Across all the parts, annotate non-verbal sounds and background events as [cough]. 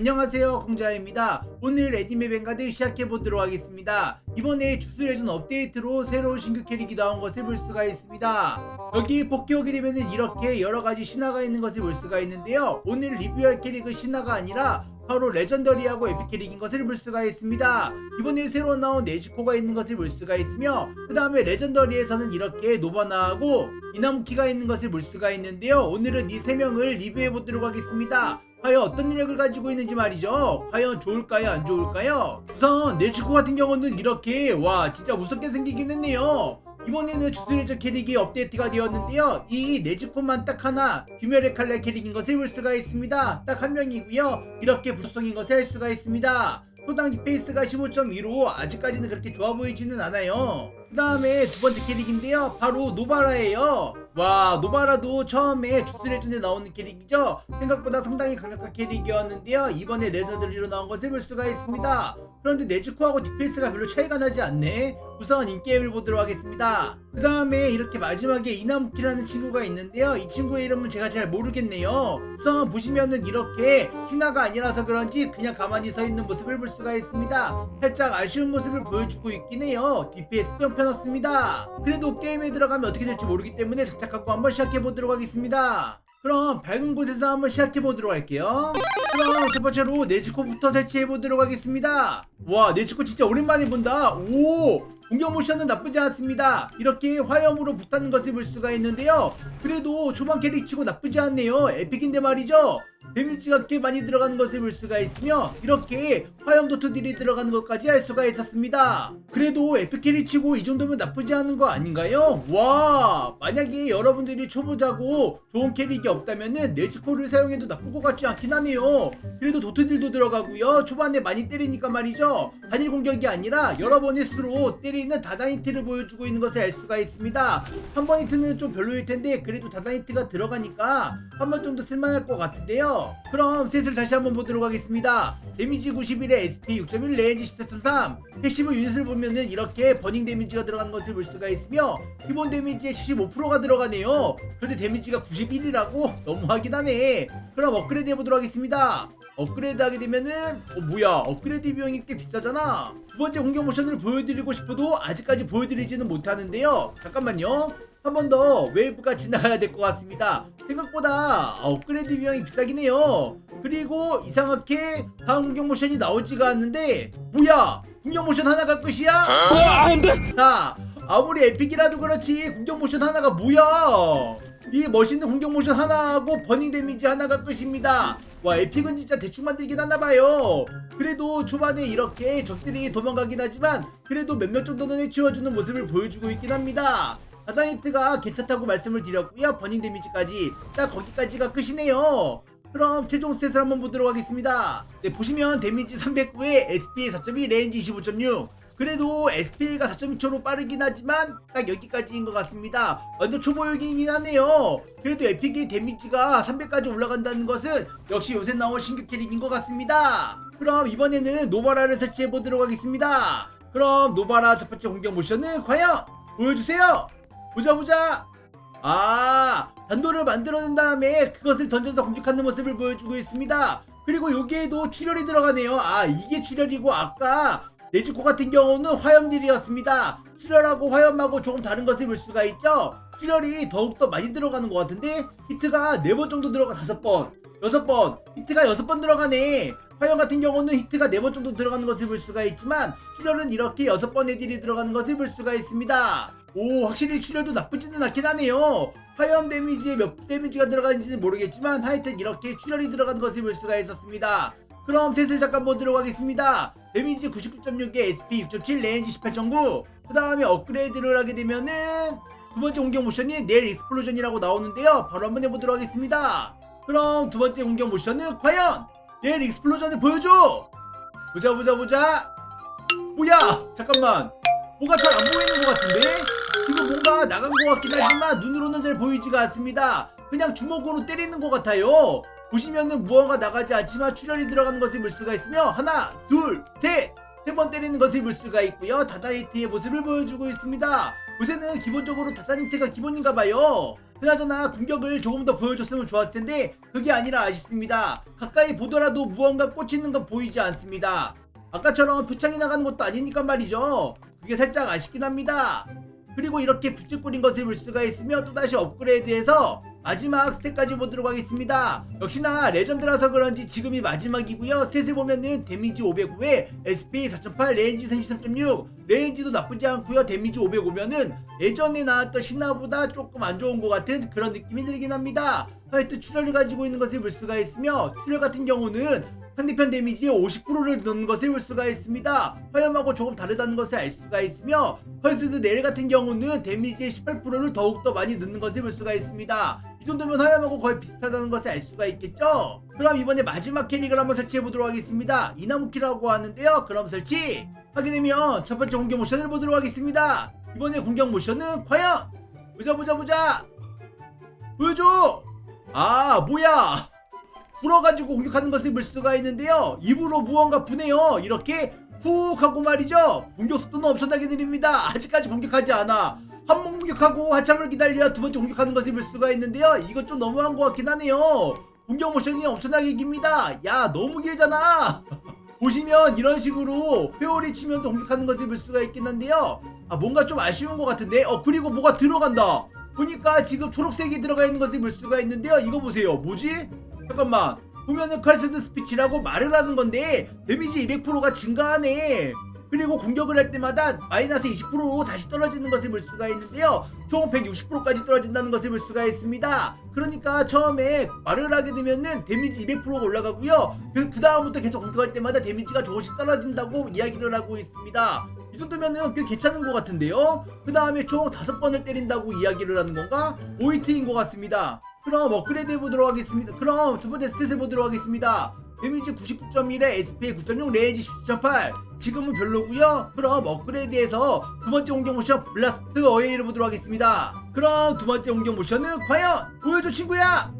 안녕하세요 공자입니다. 오늘 애니메 뱅가드 시작해보도록 하겠습니다. 이번에 주스레전 업데이트로 새로운 신규 캐릭이 나온 것을 볼 수가 있습니다. 여기 복귀 오게 되면 이렇게 여러가지 신화가 있는 것을 볼 수가 있는데요. 오늘 리뷰할 캐릭은 신화가 아니라 바로 레전더리하고 에픽 캐릭인 것을 볼 수가 있습니다. 이번에 새로 나온 네지코가 있는 것을 볼 수가 있으며 그 다음에 레전더리에서는 이렇게 노바나하고 이나무키가 있는 것을 볼 수가 있는데요. 오늘은 이 세 명을 리뷰해 보도록 하겠습니다 과연 어떤 이력을 가지고 있는지 말이죠. 과연 좋을까요? 안 좋을까요? 우선 네츠코 같은 경우는 이렇게 와 진짜 무섭게 생기긴 했네요. 이번에는 주술래저 캐릭이 업데이트가 되었는데요. 이 네즈코만 딱 하나 귀멸의 칼날 캐릭인 것을 볼 수가 있습니다. 딱 한 명이고요. 이렇게 불성인 것을 알 수가 있습니다. 소당 디페이스가 15.2로 아직까지는 그렇게 좋아 보이지는 않아요. 그 다음에 두 번째 캐릭인데요. 바로 노바라예요. 와 노바라도 처음에 주스레전에 나오는 캐릭이죠. 생각보다 상당히 강력한 캐릭이었는데요. 이번에 레전드리로 나온 것을 볼 수가 있습니다. 그런데 네즈코하고 디페이스가 별로 차이가 나지 않네. 우선 인게임을 보도록 하겠습니다. 그 다음에 이렇게 마지막에 이나무키라는 친구가 있는데요. 이 친구의 이름은 제가 잘 모르겠네요. 우선 보시면은 이렇게 신화가 아니라서 그런지 그냥 가만히 서 있는 모습을 볼 수가 있습니다. 살짝 아쉬운 모습을 보여주고 있긴 해요. DPS도 형편없습니다. 그래도 게임에 들어가면 어떻게 될지 모르기 때문에 작작하고 한번 시작해 보도록 하겠습니다. 그럼 밝은 곳에서 한번 시작해 보도록 할게요. 그럼 첫 번째로 네즈코부터 설치해 보도록 하겠습니다. 와, 네즈코 진짜 오랜만에 본다. 오! 공격 모션은 나쁘지 않습니다. 이렇게 화염으로 붙는 것을 볼 수가 있는데요. 그래도 초반 캐릭 치고 나쁘지 않네요. 에픽인데 말이죠. 데미지가 꽤 많이 들어가는 것을 볼 수가 있으며 이렇게 화염 도트들이 들어가는 것까지 알 수가 있었습니다. 그래도 에픽 캐릭 치고 이 정도면 나쁘지 않은 거 아닌가요? 와 만약에 여러분들이 초보자고 좋은 캐릭이 없다면은 네즈코를 사용해도 나쁠 것 같지 않긴 하네요. 그래도 도트들도 들어가고요. 초반에 많이 때리니까 말이죠. 단일 공격이 아니라 여러 번 힐수록 때리는 다다이트를 보여주고 있는 것을 알 수가 있습니다. 한 번 히트는 좀 별로일 텐데 그래도 다다이트가 들어가니까 한번 정도 쓸만할 것 같은데요. 그럼 셋을 다시 한번 보도록 하겠습니다. 데미지 91에 SP 6.1 레인지 14.3 패시브 유닛을 보면은 이렇게 버닝 데미지가 들어가는 것을 볼 수가 있으며 기본 데미지의 75%가 들어가네요. 그런데 데미지가 91이라고 너무하긴 하네. 그럼 업그레이드 해보도록 하겠습니다. 업그레이드 하게 되면은 어 뭐야 업그레이드 비용이 꽤 비싸잖아 두 번째 공격 모션을 보여드리고 싶어도 아직까지 보여드리지는 못하는데요 잠깐만요 한 번 더 웨이브가 지나가야 될 것 같습니다. 생각보다 업그레이드 비용이 비싸긴 해요. 그리고 이상하게 다음 공격 모션이 나오지가 않는데 뭐야? 공격 모션 하나가 끝이야? 자 아무리 에픽이라도 그렇지 공격 모션 하나가 뭐야? 이 멋있는 공격 모션 하나하고 버닝 데미지 하나가 끝입니다. 와 에픽은 진짜 대충 만들긴 하나봐요. 그래도 초반에 이렇게 적들이 도망가긴 하지만 그래도 몇몇 정도는 해치워주는 모습을 보여주고 있긴 합니다 아다이트가 괜찮다고 말씀을 드렸고요 버닝 데미지까지 딱 거기까지가 끝이네요 그럼 최종 스탯을 한번 보도록 하겠습니다 네 보시면 데미지 309에 SPA 4.2 레인지 25.6 그래도 SPA가 4.2초로 빠르긴 하지만 딱 여기까지인 것 같습니다. 완전 초보용이긴 하네요. 그래도 에픽의 데미지가 300까지 올라간다는 것은 역시 요새 나온 신규 캐릭인 것 같습니다. 그럼 이번에는 노바라를 설치해 보도록 하겠습니다. 그럼 노바라 첫 번째 공격 모션은 과연 보여주세요. 보자 보자. 아 단도를 만들어낸 다음에 그것을 던져서 공격하는 모습을 보여주고 있습니다. 그리고 여기에도 출혈이 들어가네요. 아 이게 출혈이고 아까 네즈코 같은 경우는 화염들이었습니다. 출혈하고 화염하고 조금 다른 것을 볼 수가 있죠. 출혈이 더욱더 많이 들어가는 것 같은데 히트가 4번 정도 들어가 5번 6번 히트가 6번 들어가네 화염 같은 경우는 히트가 4번 정도 들어가는 것을 볼 수가 있지만 출혈은 이렇게 6번 애들이 들어가는 것을 볼 수가 있습니다 오 확실히 출혈도 나쁘지는 않긴 하네요 화염 데미지에 몇 데미지가 들어가는지는 모르겠지만 하여튼 이렇게 출혈이 들어가는 것을 볼 수가 있었습니다 그럼 셋을 잠깐 보도록 하겠습니다. 데미지 99.6에 SP 6.7 레인지 18.9. 그 다음에 업그레이드를 하게 되면은 두 번째 공격 모션이 내일 익스플로전이라고 나오는데요. 바로 한번 해보도록 하겠습니다. 그럼 두 번째 공격 모션은 과연 내일 익스플로전을 보여줘. 보자 보자 보자. 뭐야? 잠깐만. 뭐가 잘 안 보이는 것 같은데? 지금 뭔가 나간 것 같긴 하지만 눈으로는 잘 보이지가 않습니다. 그냥 주먹으로 때리는 것 같아요. 보시면은 무언가 나가지 않지만 출혈이 들어가는 것을 볼 수가 있으며 하나, 둘, 셋! 세 번 때리는 것을 볼 수가 있고요. 다다이트의 모습을 보여주고 있습니다. 요새는 기본적으로 다다니트가 기본인가 봐요. 그나저나 공격을 조금 더 보여줬으면 좋았을 텐데 그게 아니라 아쉽습니다. 가까이 보더라도 무언가 꽂히는 건 보이지 않습니다. 아까처럼 표창이 나가는 것도 아니니까 말이죠. 그게 살짝 아쉽긴 합니다. 그리고 이렇게 부츠꾸린 것을 볼 수가 있으며 또다시 업그레이드해서 마지막 스탯까지 보도록 하겠습니다. 역시나 레전드라서 그런지 지금이 마지막이고요. 스탯을 보면은 데미지 505에 SP 4.8, 레인지 33.6, 레인지도 나쁘지 않고요. 데미지 505면은 예전에 나왔던 신화보다 조금 안 좋은 것 같은 그런 느낌이 들긴 합니다. 하여튼 출혈을 가지고 있는 것을 볼 수가 있으며 출혈 같은 경우는 상대편 데미지의 50%를 넣는 것을 볼 수가 있습니다. 화염하고 조금 다르다는 것을 알 수가 있으며 펄스드 네일 같은 경우는 데미지의 18%를 더욱더 많이 넣는 것을 볼 수가 있습니다. 이 정도면 화염하고 거의 비슷하다는 것을 알 수가 있겠죠? 그럼 이번에 마지막 캐릭을 한번 설치해 보도록 하겠습니다. 이나무키라고 하는데요. 그럼 설치! 하게 되면 첫 번째 공격 모션을 보도록 하겠습니다. 이번에 공격 모션은 과연! 보자 보자 보자! 보여줘! 아 뭐야! 불어가지고 공격하는 것을 볼 수가 있는데요. 입으로 무언가 부네요. 이렇게 훅 하고 말이죠. 공격 속도는 엄청나게 느립니다. 아직까지 공격하지 않아. 한 번 공격하고 한참을 기다려야 두 번째 공격하는 것을 볼 수가 있는데요. 이건 좀 너무한 것 같긴 하네요. 공격 모션이 엄청나게 깁니다. 야 너무 길잖아. [laughs] 보시면 이런 식으로 회오리 치면서 공격하는 것을 볼 수가 있긴 한데요. 아 뭔가 좀 아쉬운 것 같은데. 어 그리고 뭐가 들어간다. 보니까 지금 초록색이 들어가 있는 것을 볼 수가 있는데요. 이거 보세요. 뭐지? 잠깐만. 보면은 컬스드 스피치라고 말을 하는 건데 데미지 200%가 증가하네. 그리고 공격을 할 때마다 마이너스 20% 다시 떨어지는 것을 볼 수가 있는데요. 총 160%까지 떨어진다는 것을 볼 수가 있습니다. 그러니까 처음에 말을 하게 되면은 데미지 200%가 올라가고요. 그 다음부터 계속 공격할 때마다 데미지가 조금씩 떨어진다고 이야기를 하고 있습니다. 이 정도면은 꽤 괜찮은 것 같은데요? 그 다음에 총 5번을 때린다고 이야기를 하는 건가? 오이트인 것 같습니다 그럼 업그레이드 해보도록 하겠습니다. 그럼 첫 번째 스탯을 보도록 하겠습니다. 데미지 99.1에 SP 9.6, 레인지 10.8. 지금은 별로고요. 그럼 업그레이드해서 두 번째 공격 모션 블라스트 어웨이를 보도록 하겠습니다. 그럼 두 번째 공격 모션은 과연 보여줘 친구야.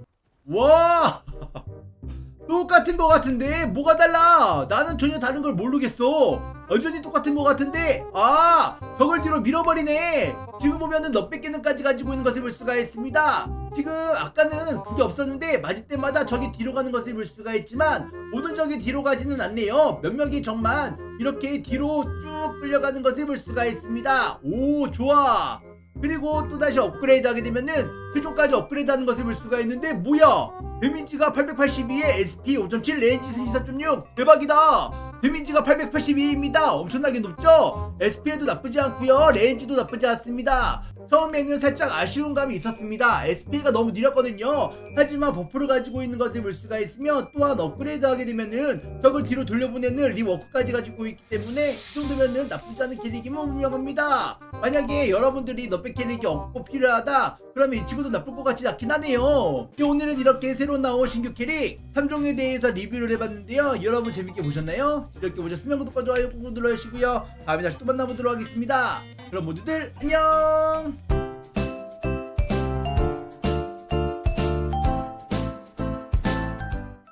와. [laughs] 똑같은 것 같은데 뭐가 달라? 나는 전혀 다른 걸 모르겠어. 완전히 똑같은 것 같은데 아 벽을 뒤로 밀어버리네. 지금 보면은 몇백 개는까지 가지고 있는 것을 볼 수가 있습니다. 지금 아까는 그게 없었는데 맞을 때마다 적이 뒤로 가는 것을 볼 수가 있지만 모든 적이 뒤로 가지는 않네요. 몇몇이 정말 이렇게 뒤로 쭉 끌려가는 것을 볼 수가 있습니다. 오 좋아. 그리고 또다시 업그레이드 하게 되면은 최종까지 업그레이드 하는 것을 볼 수가 있는데 뭐야? 데미지가 882에 SP 5.7 레인지 24.6 대박이다. 데미지가 882입니다. 엄청나게 높죠? SP에도 나쁘지 않고요. 레인지도 나쁘지 않습니다 처음에는 살짝 아쉬운 감이 있었습니다. SP가 너무 느렸거든요. 하지만 버프를 가지고 있는 것을 볼 수가 있으며 또한 업그레이드 하게 되면은 적을 뒤로 돌려보내는 리워크까지 가지고 있기 때문에 이 정도면은 나쁘지 않은 캐릭이면 분명합니다. 만약에 여러분들이 너백 캐릭이 없고 필요하다 그러면 이 친구도 나쁠 것 같지 않긴 하네요. 네, 오늘은 이렇게 새로 나온 신규 캐릭 3종에 대해서 리뷰를 해봤는데요. 여러분 재밌게 보셨나요? 이렇게 보셨으면 구독과 좋아요 꾹 눌러주시고요. 다음에 다시 또 만나보도록 하겠습니다 그럼 모두들 안녕